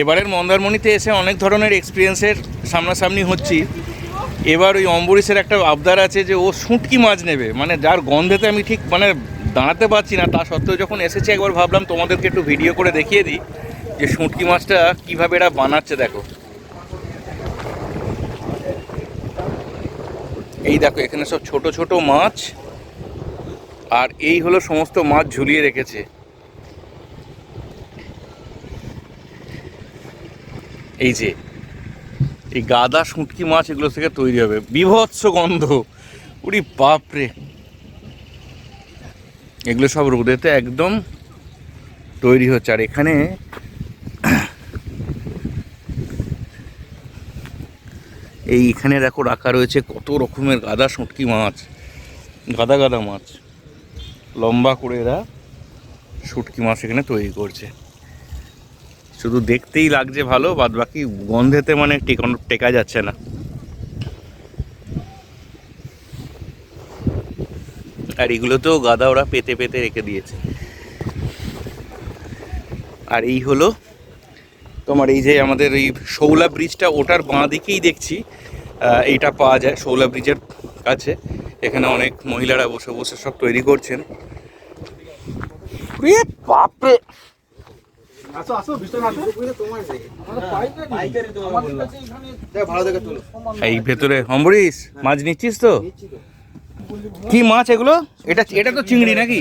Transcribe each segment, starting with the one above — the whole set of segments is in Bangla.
এবারের মন্দারমণিতে এসে অনেক ধরনের এক্সপিরিয়েন্সের সামনাসামনি হচ্ছি। এবার ওই অম্বরীশের একটা আবদার আছে যে ও শুঁটকি মাছ নেবে। মানে যার গন্ধেতে আমি ঠিক মানে দাঁড়াতে পারছি না, তা সত্ত্বেও যখন এসেছি একবার ভাবলাম তোমাদেরকে একটু ভিডিও করে দেখিয়ে দিই যে শুঁটকি মাছটা কীভাবে এরা বানাচ্ছে, দেখো। এই দেখো, এখানে সব ছোট ছোট মাছ। আর এই হলো সমস্ত মাছ ঝুলিয়ে রেখেছে। এই যে, এই গাদা শুঁটকি মাছ এগুলো থেকে তৈরি হবে। বিভৎস গন্ধ। উরি বাপরে। এগুলো সব রোদেতে একদম তৈরি হচ্ছে। আর এখানে এই এখানে দেখো রাখা রয়েছে কত রকমের গাদা শুঁটকি মাছ। গাদা গাদা মাছ। লম্বা করে এরা শুটকি মাছ এখানে তৈরি করছে। শুধু দেখতেই লাগছে ভালো বাদ বাকি গন্ধেতে মানে টেকানো টেকা যাচ্ছে না। আর এগুলোতেও গাদা ওরা পেতে পেতে রেখে দিয়েছে। আর এই হলো তোমার এই যে আমাদের এই শৌলা ব্রিজটা, ওটার বাঁ দিকেই দেখছি। এইটা পাওয়া যায় শৌলা ব্রিজের কাছে। এখানে অনেক মহিলারা বসে বসে সব তৈরি করছেন। বাপরে! আসো আসো ভিতরে আসো। ভালো দেখে তুলো। এই ভেতরে অম্বরীশ? মাছ নিচ্ছিস তো। কি মাছ এগুলো? এটা এটা তো চিংড়ি নাকি?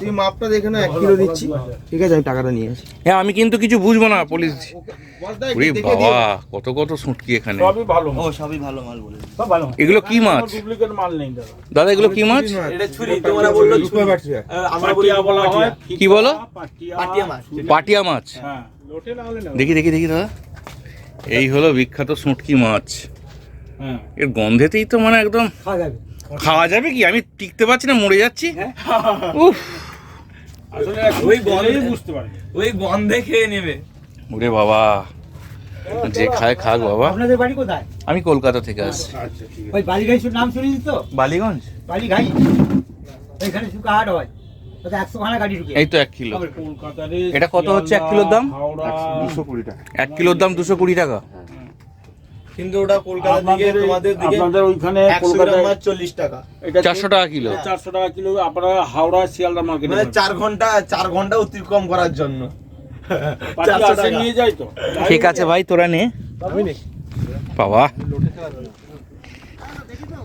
তুই মাপটা দেখে না এক কিলো দিচ্ছি। ঠিক আছে আমি টাকাটা নিয়ে আসি। হ্যাঁ আমি কিন্তু কিছু বুঝব না পুলিশ। ওরে বাবা কত কত শুটকি এখানে। সবই ভালো ও সবই ভালো মাল বলে সব ভালো এগুলো কি মাছ? ডুপ্লিকেট মাল নেই দাদা। দাদা এগুলো কি মাছ? এটা ছুরি তোমরা বলল ছুরি। আমরা পাটিয়া বলা হয় কি বলো? পাটিয়া। মাছ। পাটিয়া মাছ? হ্যাঁ লোটে না হলে না। দেখি দেখি দেখি দাদা। এই হলো বিখ্যাত শুটকি মাছ। হ্যাঁ এর গন্ধেতেই তো মানে একদম খাওয়া যাবে। কি? আমি টিকতে পারছি না মরে যাচ্ছি। উফ। ওই ওই গন্ধে- বুঝতে পারবে। ওই গন্ধে খেয়ে নেবে। ওরে বাবা। যে খায় খাক বাবা। আপনাদের বাড়ি কোথায়? আমি কলকাতা থেকে আসছি। আচ্ছা ঠিক ওই বালিঘাই নাম শুনেছি তো? বালিগঞ্জ? বালিঘাই এখানে শুকা হাট হয় এই তো এক কিলো। এটা কত হচ্ছে? এক কিলোর দাম? এক কিলোর দাম দুশো কুড়ি টাকা? কিন্তু ওটা কলকাতা দিকে তোমাদের দিকে আপনাদের ওইখানে গ্রাম মাছ চল্লিশ টাকা। এটা চারশো টাকা কিলো। চারশো টাকা কিলো আপনারা হাওড়া শিয়ালদা মার্কেটে মানে চার ঘণ্টা চার ঘণ্টা অতিক্রম করার জন্য। নিয়ে যায় তো। ঠিক আছে ভাই তোরা নে। বাবা।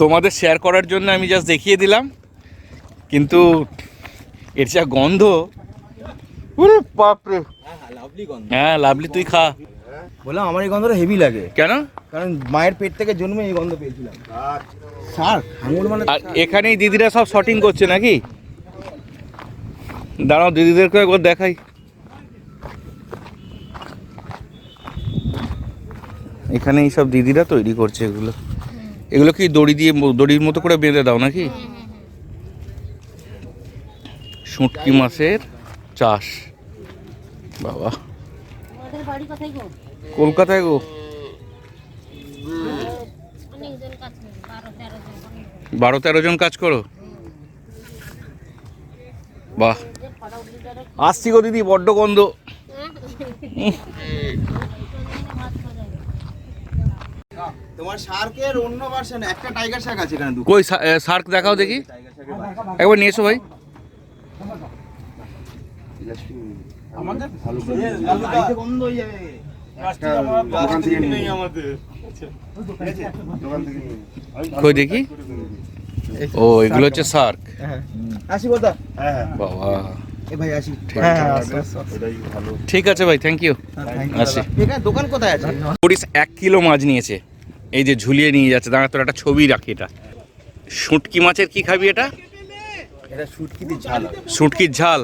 তোমাদের শেয়ার করার জন্য আমি জাস্ট দেখিয়ে দিলাম। কিন্তু এর যা গন্ধ বাপরে। হ্যাঁ লাভলি তুই খা। বললাম আমার এই গন্ধটা হেভি লাগে। কেন? কারণ মায়ের পেট থেকে জন্মে এই গন্ধ পেয়েছিলাম। স্যার আঙুর মানে আর এখানেই দিদিরা সব শটিং করছে নাকি? দাঁড়াও দিদিদেরকে একবার দেখাই। এখানে এই সব দিদিরা তৈরি করছে এগুলো। এগুলো কি দড়ি দিয়ে দড়ির মতো করে বেঁধে দাও নাকি? শুটকি মাছের চাষ। বাবা। কলকাতায় গো? বারো তেরো জন কাজ করো? বাহ। আসছি গো দিদি বড্ড গন্ধ। তোমার শার্কের অন্য ভার্সন একটা টাইগার শার্ক আছে এখানে দুটো। কই শার্ক দেখাও দেখি। একবার নিয়ে এসো ভাই। হয়ে যাবে। আমাদের কই দেখি? ও এগুলো হচ্ছে শার্ক আসি বাবা। এ ভাই আসি। ঠিক আছে। ভাই থ্যাংক ইউ আসি। দোকান কোথায় আছে? পরিস এক কিলো মাছ নিয়েছে। এই যে ঝুলিয়ে নিয়ে যাচ্ছে। দাঁড়া তোর একটা ছবি রাখি এটা। শুটকি মাছের কি খাবি এটা? এটা ঝাল। শুটকির ঝাল।